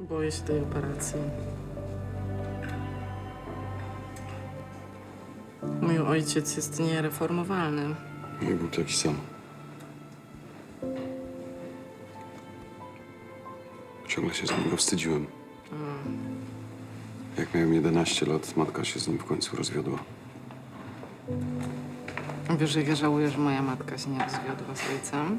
Boję się tej operacji. Mój ojciec jest niereformowalny. Nie był taki sam. Ciągle się z niego wstydziłem. Jak miałem 11 lat, matka się z nim w końcu rozwiodła. Wiesz, jak ja żałuję, że moja matka się nie rozwiodła z ojcem?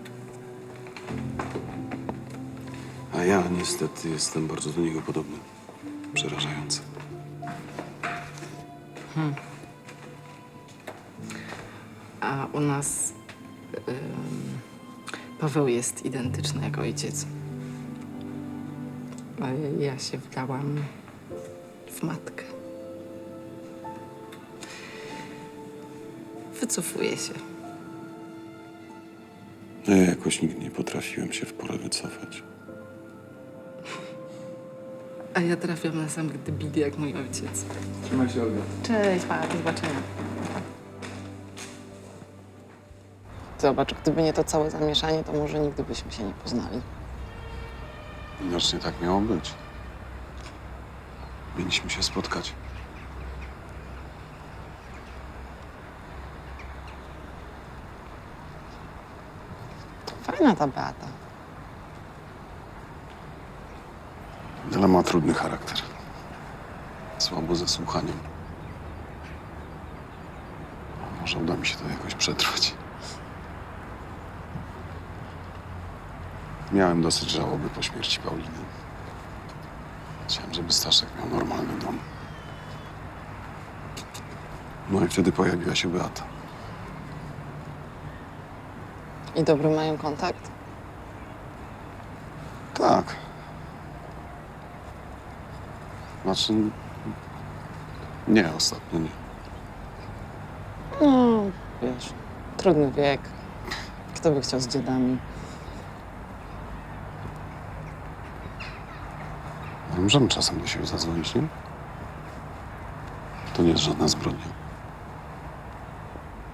A ja niestety jestem bardzo do niego podobny. Przerażające. A u nas ym, Paweł jest identyczny jak ojciec. A ja się wdałam w matkę. Wycofuję się. No ja jakoś nigdy nie potrafiłem się w porę wycofać. A ja trafiam na samych debili jak mój ojciec. Trzymaj się, Olga. Cześć, pa, do zobaczenia. Zobacz, gdyby nie to całe zamieszanie, to może nigdy byśmy się nie poznali. Widocznie tak miało być. Mieliśmy się spotkać. Fajna ta Beata. Ale ma trudny charakter. Słabo ze słuchaniem. Może uda mi się to jakoś przetrwać. Miałem dosyć żałoby po śmierci Pauliny. Chciałem, żeby Staszek miał normalny dom. No i wtedy pojawiła się Beata. I dobry mają kontakt? Tak. Znaczy... Nie, ostatnio nie. No, wiesz, trudny wiek. Kto by chciał z dziadami? Ale Możemy czasem do siebie zadzwonić, nie? To nie jest żadna zbrodnia.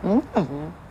No pewnie.